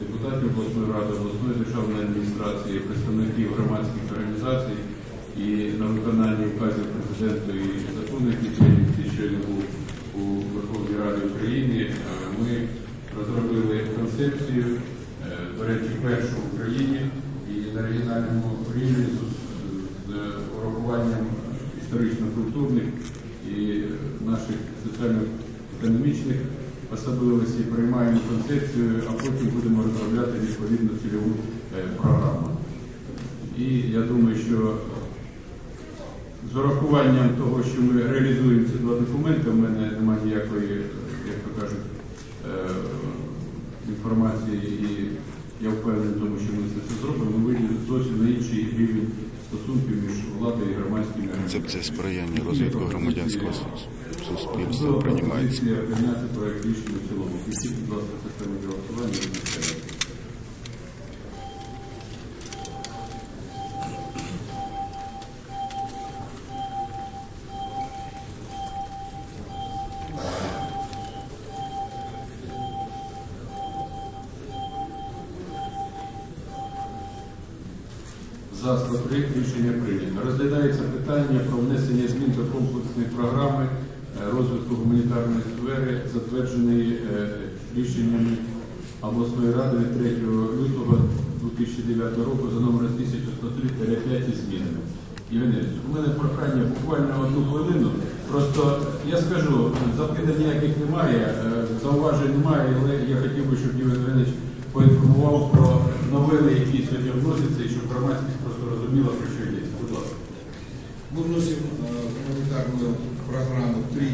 депутатів обласної ради, обласної державної адміністрації, представників громадських організацій і на виконання указів президента і законів, які щойно був у Верховній Раді України, е, ми розробили концепцію, е, до речі, першу в Україні і на регіональному рівні з, з урахуванням історично-культурних і наших соціально-економічних особливостей приймаємо концепцію, а потім будемо розробляти відповідну цільову е, програму. І я думаю, що з урахуванням того, що ми реалізуємо ці два документи, в мене немає ніякої, е, як то кажуть, е, інформації, і я впевнений тому, що ми це все зробимо, ми вийдемо зовсім на інший рівень стосунків між владою і громадськими Концепція сприяння розвитку громадянського суспільства приймається. прийняти проект рішення в цілому. Включіть, будь ласка, системи голосування. 103 рішення прийнято. Розглядається питання про внесення змін до комплексної програми е, розвитку гуманітарної сфери, затвердженої е, рішеннями обласної ради від 3 лютого 2009 року за номером 1103-5 і змінами. Євгеній, у мене прохання буквально одну хвилину. Просто я скажу, запитань ніяких немає, е, зауважень немає, але я хотів би, щоб Євген Євгенович поінформував про новини, які сьогодні вносяться, і щоб громадськість просто розуміла, про що йдеться. Мы вносим э, в гуманитарную программу три,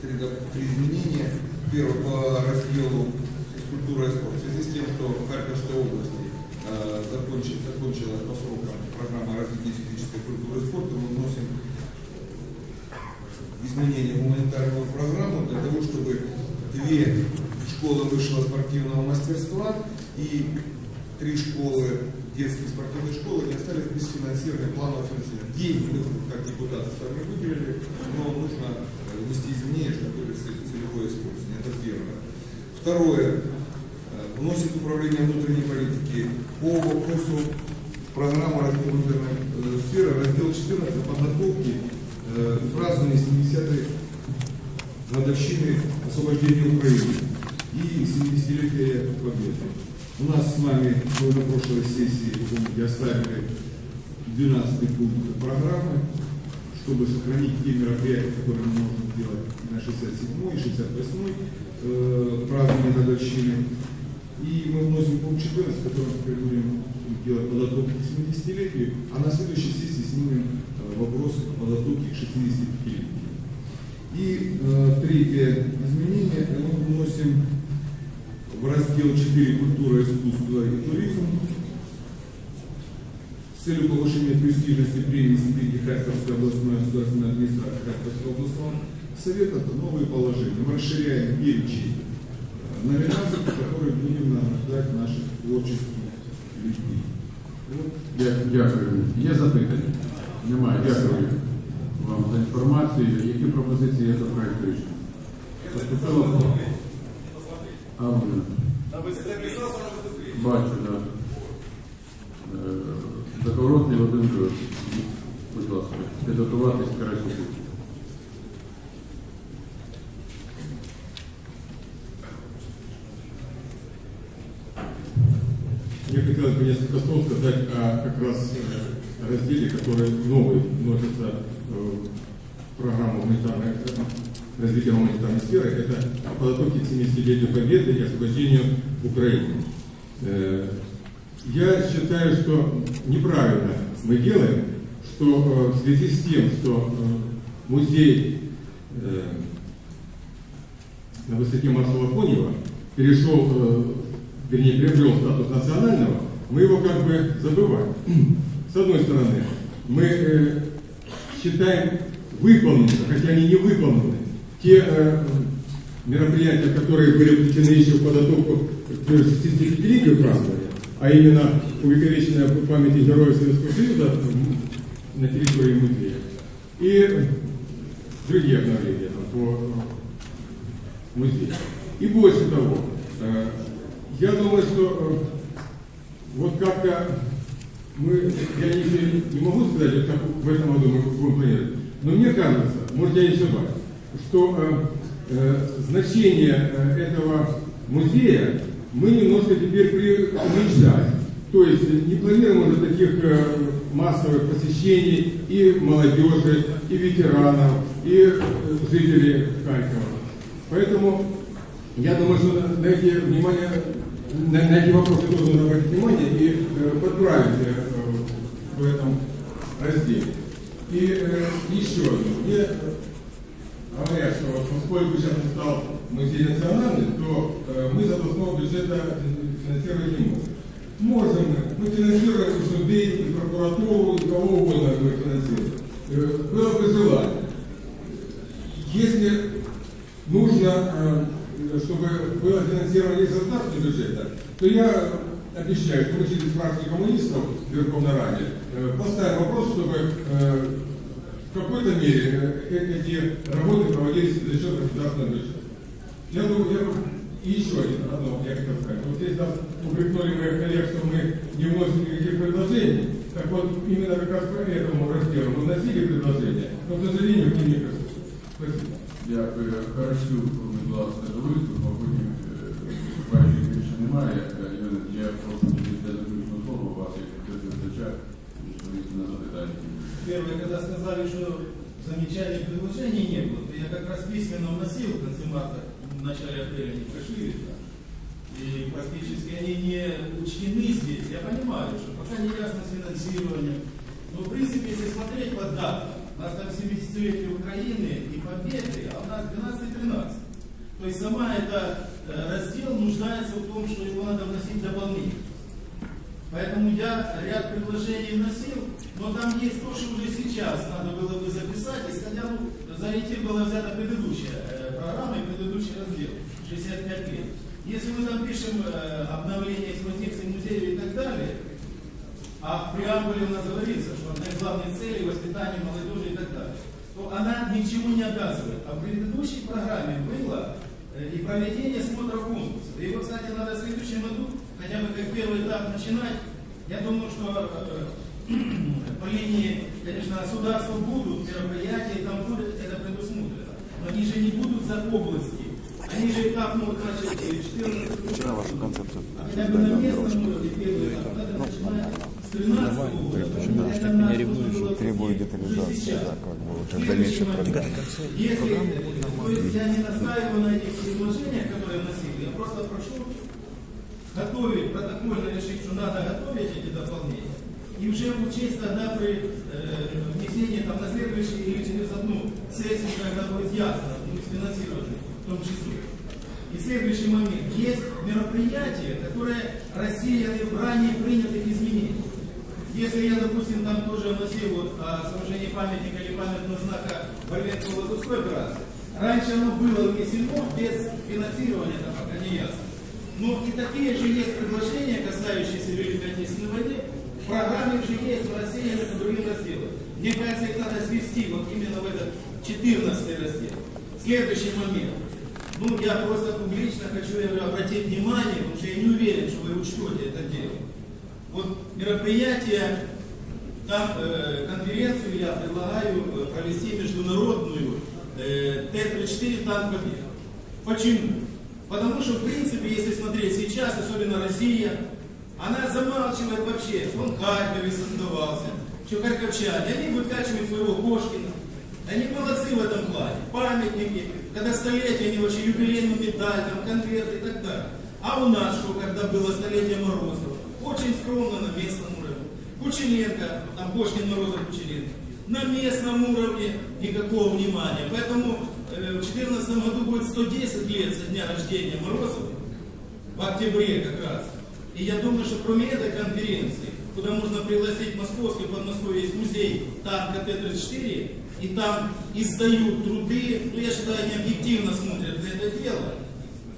три, три изменения. Первое по разделу физкультура и спорт. В связи с тем, что в Харьковской области э, закончи- закончилась по срокам программа развития физической культуры и спорта, мы вносим изменения в гуманитарную программу для того, чтобы две школы высшего спортивного мастерства и три школы, детские спортивные школы не остались без финансирования, планового финансирования. Деньги мы как депутаты с вами выделили, но нужно э, внести изменения, чтобы были целевое использование. Это первое. Второе. Э, Вносит управление внутренней политики по вопросу программы развития внутренней э, сферы, раздел 14 подготовки э, и празднования 70-й годовщины освобождения Украины и 70-летия Победы. У нас с вами мы на прошлой сессии, вы помните, оставили 12 пункт программы, чтобы сохранить те мероприятия, которые мы можем сделать на 67-й и 68-й э, празднование годовщины. И мы вносим пункт 14, которым теперь будем делать подготовку к 70-летию, а на следующей сессии снимем э, вопрос подготовки к 65-летию. И э, третье изменение мы вносим в раздел 4 «Культура, искусство и туризм» с целью повышения престижности премии стипендий Харьковской областной государственной администрации Харьковского областного совета это новые положения. Мы расширяем перечень э, номинаций, которые будем награждать наших творческих людей. Вот Дя- Дякую. Є запитання? Немає. Дякую вам за інформацію. Які пропозиції є до проекту рішення? А, ви? Бачу, так. Е, Закоротний Вадим Георгійович. Будь ласка, підготуватись краще. Мне хотелось бы несколько слов сказать о как раз э, разделе, который новый вносится э, в программу гуманитарной, развития гуманитарной сферы. Это подготовки к 70-летию Победы и освобождению Украины. Э, Я считаю, что неправильно мы делаем, что э, в связи с тем, что э, музей на высоте маршала Конева перешел, вернее, приобрел статус национального, мы его как бы забываем. С одной стороны, мы считаем выполненными, хотя они не выполнены, те э, мероприятия, которые были включены еще в подготовку к 65-летию празднования, а именно увековеченная памяти Героев Советского Союза на территории музея. И другие обновления по э, музею. И больше того, Э, Я думаю, что э, вот как-то мы, я не, не могу сказать, как в этом году мы будем планировать, но мне кажется, может я и ошибаюсь, что э, э, значение э, этого музея мы немножко теперь преуменьшаем. То есть не планируем уже таких э, массовых посещений и молодежи, и ветеранов, и э, жителей Харькова. Поэтому я думаю, что на, эти внимание, на, на эти вопросы нужно обратить внимание и э, подправить э, в этом разделе. И э, еще одно. Говорят, что поскольку сейчас он стал музей национальный, то э, мы из областного бюджета финансировать не можем. Можем мы. Мы финансируем и суды, и прокуратуру, и кого угодно мы финансируем. Э, было бы желание. Если нужно, э, чтобы было финансирование государственного бюджета, то я обещаю, что мы через фракцию коммунистов в Верховной Раде э, поставим вопрос, чтобы в какой-то мере э, эти работы проводились за счет государственного бюджета. Я думаю, я бы- и еще один, одно, я хотел сказать. Вот здесь нас упрекнули моих коллег, что мы не вносим никаких предложений. Так вот, именно как раз по этому разделу мы вносили предложения, но, к сожалению, к ним не присутствует. Спасибо. Дякую. Харчук, будь ласка, до виступу, а потім е, виступаючих більше немає. Первое, когда сказали, что замечаний предложений не было, то я как раз письменно вносил конце марта, в начале апреля не да? И практически они не учтены здесь. Я понимаю, что пока не ясно с финансированием. Но в принципе, если смотреть по датам, у нас там 70-летие Украины и Победы, а у нас 12-13. То есть сама эта э, раздел нуждается в том, что его надо вносить дополнительно. Поэтому я ряд предложений вносил, но там есть то, что уже сейчас надо было бы записать, исходя, ну, за ориентир была взята предыдущая э, программа и предыдущий раздел, 65 лет. Если мы там пишем э, обновление экспозиции музея и так далее, а в преамбуле у нас говорится, что одна из главных целей воспитание молодежи и так далее, то она ничему не обязывает. А в предыдущей программе было э, и проведение смотра конкурса. Его, кстати, надо в следующем году, хотя бы как первый этап начинать. Я думаю, что э, по линии, конечно, государства будут мероприятия, там будет это предусмотрено. Но они же не будут за области. Они же этап, ну, вот, значит, 14 Вчера вашу концепцию Хотя бы на местном уровне первый этап надо начинать с 13 года. Это надо требует детализации, да, как бы уже в дальнейшем продвижения. Если, то есть я не настаиваю на этих предложениях, которые вносили, я просто прошу готовить, протокольно решить, что надо готовить эти дополнения, и уже учесть тогда при э, внесении там, на следующий или через одну сессию, когда будет ясно, с финансированием в том числе. И следующий момент. Есть мероприятия, которые рассеяны в ранее принятых изменениях. Если я, допустим, там тоже вносил вот, о сооружении памятника или памятного знака Барвенко-Лазурской операции, раньше оно было внесено без финансирования, это пока не ясно. Но и такие же есть предложения, касающиеся Великой Отечественной войны, в уже есть рассеяны по другим разделам. Мне кажется, их надо свести вот именно в этот 14 раздел. Следующий момент. Ну, я просто публично хочу обратить внимание, потому что я не уверен, что вы учтете это дело. Вот мероприятие, там э, конференцию я предлагаю э, провести международную э, Т-34 танк победы. Почему? Потому что, в принципе, если смотреть сейчас, особенно Россия, она замалчивает вообще, что он в Харькове создавался, что харьковчане, они выкачивают своего Кошкина. Они молодцы в этом плане. Памятники, когда столетие, они вообще юбилейную медаль, там, конверты и так далее. А у нас что, когда было столетие Морозова? Очень скромно на местном уровне. Кучеренко, там Кошкин Морозов Кучеренко. На местном уровне никакого внимания. Поэтому э, в 2014 году будет 110 лет со дня рождения Морозова. В октябре как раз. И я думаю, что кроме этой конференции, куда можно пригласить Московский, в Подмосковье есть музей танка Т-34, и там издают труды, ну я считаю, они объективно смотрят на это дело,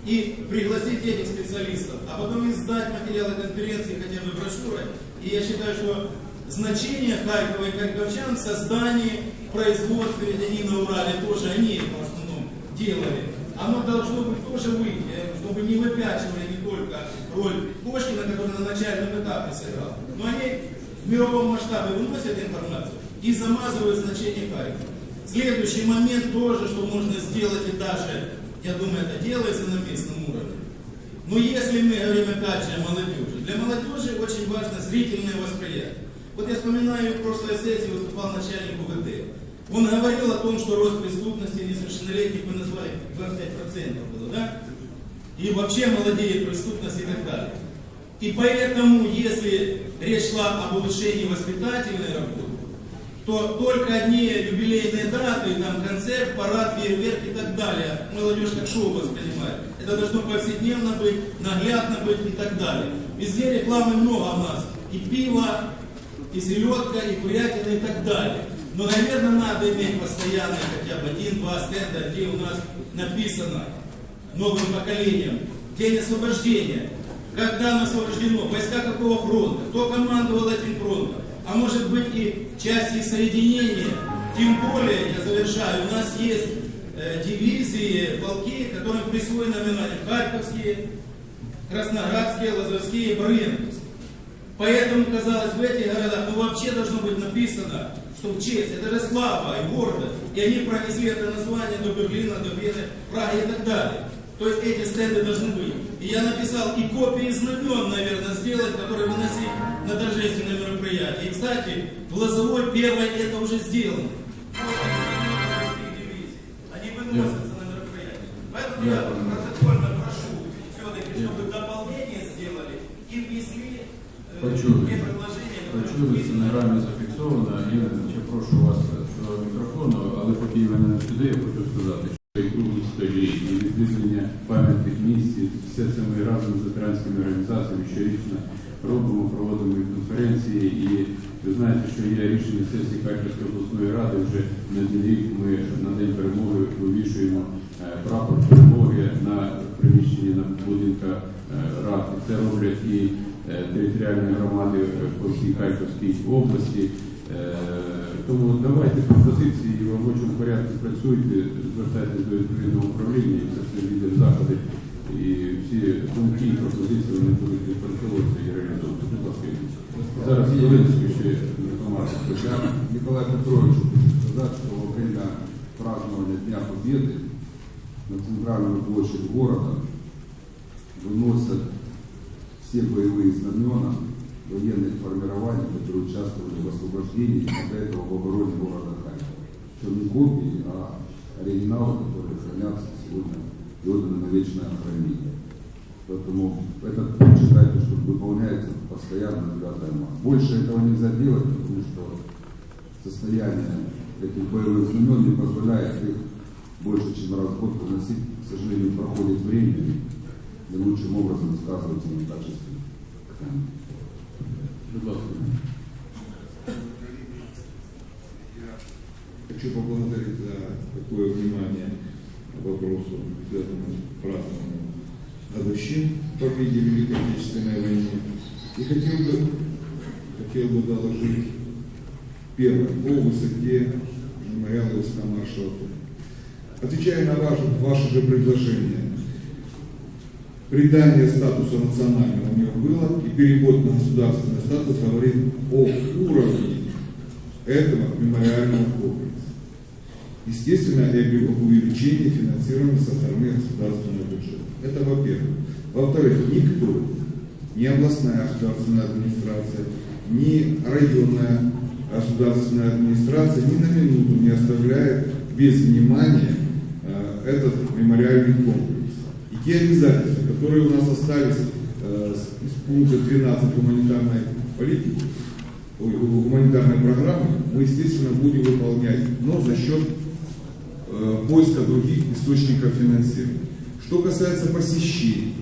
и пригласить этих специалистов, а потом издать материалы конференции, хотя бы брошюры. И я считаю, что значение Харькова и харьковчан в создании производства, они на Урале тоже, они в основном делали, оно должно быть тоже выйти. Я, что бы не выпячивали не только роль Кошкина, который на начальном этапе сыграл, но они в мировом масштабе выносят информацию и замазывают значение Харькова. Следующий момент тоже, что можно сделать, и даже, я думаю, это делается на местном уровне. Но если мы говорим опять же молодежи, для молодежи очень важно зрительное восприятие. Вот я вспоминаю, в прошлой сессии выступал начальник УВД. Он говорил о том, что рост преступности несовершеннолетних мы назвали 25% было, да? И вообще молодеет преступность и так далее. И поэтому, если речь шла об улучшении воспитательной работы, то только одни юбилейные даты, там концерт, парад, фейерверк и так далее, молодежь как шоу воспринимает. Это должно повседневно быть, наглядно быть и так далее. Везде рекламы много у нас. И пиво, и селедка, и курятина и так далее. Но, наверное, надо иметь постоянно хотя бы один-два стенда, где у нас написано новым поколением День освобождения. Когда оно освобождено, войска какого фронта, кто командовал этим фронтом, а может быть и часть их соединения. Тем более, я завершаю, у нас есть э, дивизии, полки, которым присвоено наименование Харьковские, Красноградские, Лазовские, Брынковские. Поэтому, казалось, в этих городах ну, вообще должно быть написано, что в честь, это же слава и гордость. И они пронесли это название до Берлина, до Вены, Праги и так далее. То есть эти стенды должны быть. И я написал и копии знамен, наверное, сделать, которые выносить на торжественное мероприятие. И, кстати, в Лозовой первой это уже сделано. Они выносятся Почули. Почули, стенограмі зафіксовано. Я прошу вас до мікрофону, але поки мене сюди, я хочу сказати, що і круглі столі, і відвідування пам'ятних місць, все це ми разом з ветеранськими організаціями щорічно робимо, проводимо і конференції. І ви знаєте, що є рішення сесії Харківської обласної ради. Вже на рік ми на день перемоги вивішуємо е, прапор перемоги на приміщенні на будинках е, рад. Це роблять і е, територіальні громади по всій Харківській області. Е, Тому давайте пропозиції в робочому порядку працюйте, звертайтеся до відповідного управління, і це все відео заходи. І всі думки і пропозиції вони будуть відпрацьовуватися і реалізовуватися. Будь ласка, Зараз Єленський ще інформацію. Я Николаю Петровичу хочу сказать, что во время празднования Дня Победы на центральную площадь города выносят все боевые знамена военных формирований, которые участвовали в освобождении, а до этого в обороне города Харькова. Причем не копии, а оригиналы, которые хранятся сегодня и отданы на вечное хранение. Поэтому этот пункт считайте, что выполняется постоянно 9 марта. Больше этого нельзя делать, потому что состояние этих боевых знамен не позволяет их больше, чем раз в год выносить. К сожалению, проходит время, лучшим образом сказывается на качестве. Хочу поблагодарить за такое внимание к вопросу, связанному с празднованием годовщин победе Великой Отечественной войне. И хотел бы, хотел бы доложить первое по высоте мемориала войска маршала Ту. Отвечая на ваше, ваше же предложение, придание статуса национального у него было, и перевод на государственный статус говорит о уровне этого мемориального комплекса. Естественно, и об увеличении финансирования со стороны государственного бюджета. Это во-первых. Во-вторых, никто, ни областная государственная администрация, ни районная государственная администрация ни на минуту не оставляет без внимания э, этот мемориальный комплекс. Те обязательства, которые у нас остались э, из пункта 12 гуманитарной политики, ой, гуманитарной программы, мы, естественно, будем выполнять, но за счет э, поиска других источников финансирования. Что касается посещений,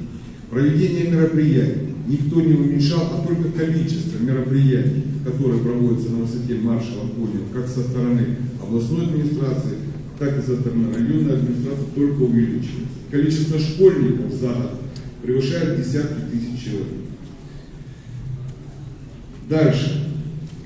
проведения мероприятий, никто не уменьшал, а только количество мероприятий, которые проводятся на высоте маршала Конева, как со стороны областной администрации, так и со стороны районной администрации, только увеличивается. Количество школьников за год превышает десятки тысяч человек. Дальше.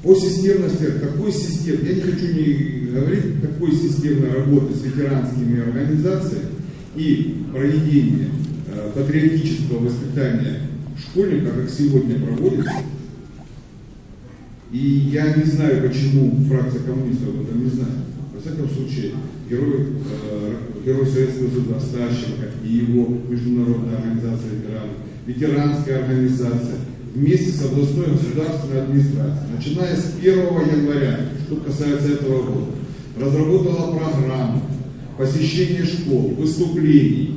По системности, какой систем, я не хочу не говорить, какой системной работы с ветеранскими организациями и проведения э, патриотического воспитания школьника, как сегодня проводится. И я не знаю, почему фракция коммунистов об этом не знает. Во всяком случае, герой, э, герой Советского Союза Старченко и его международная организация ветеранов, ветеранская организация, вместе с областной государственной администрацией, начиная с 1 января, что касается этого года, разработала программу посещения школ, выступлений,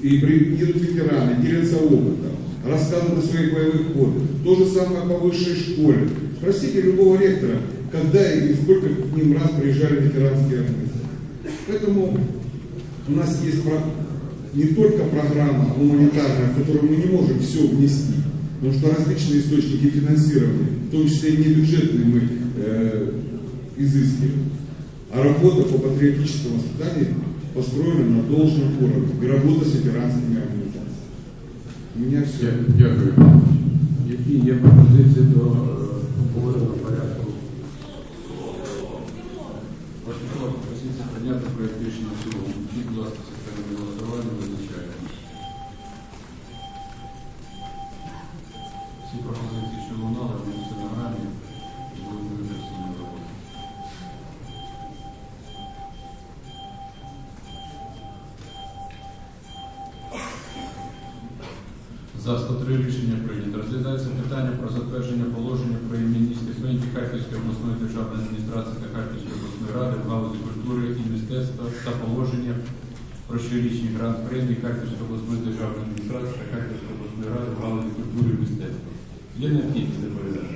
и при- едут ветераны, делятся опытом, рассказывают о своих боевых подвигах. То же самое по высшей школе. Спросите любого ректора, когда и сколько к ним раз приезжали ветеранские организации. Поэтому у нас есть про- не только программа гуманитарная, в которую мы не можем все внести, потому что различные источники финансирования, в том числе и небюджетные мы э, изыскиваем. А работа по патриотическому воспитанию построена на должном уровне. И работа с ветеранскими организациями. У меня все. Дя- Дякую. Які є пропозиції до обговорення Голосування визначаємо. Всі пропозиції, що лунали, вони в стенограмі були використані на роботу. За 103 рішення прийнято. Розглядається питання про затвердження положення про іменні стипендії Харківської обласної державної адміністрації та Харківської обласної ради в галузі культури і мистецтва та положення про щорічні грант премії Харківської обласної державної адміністрації та Харківської обласної ради в галузі культури і мистецтва. Є необхідність доповідати?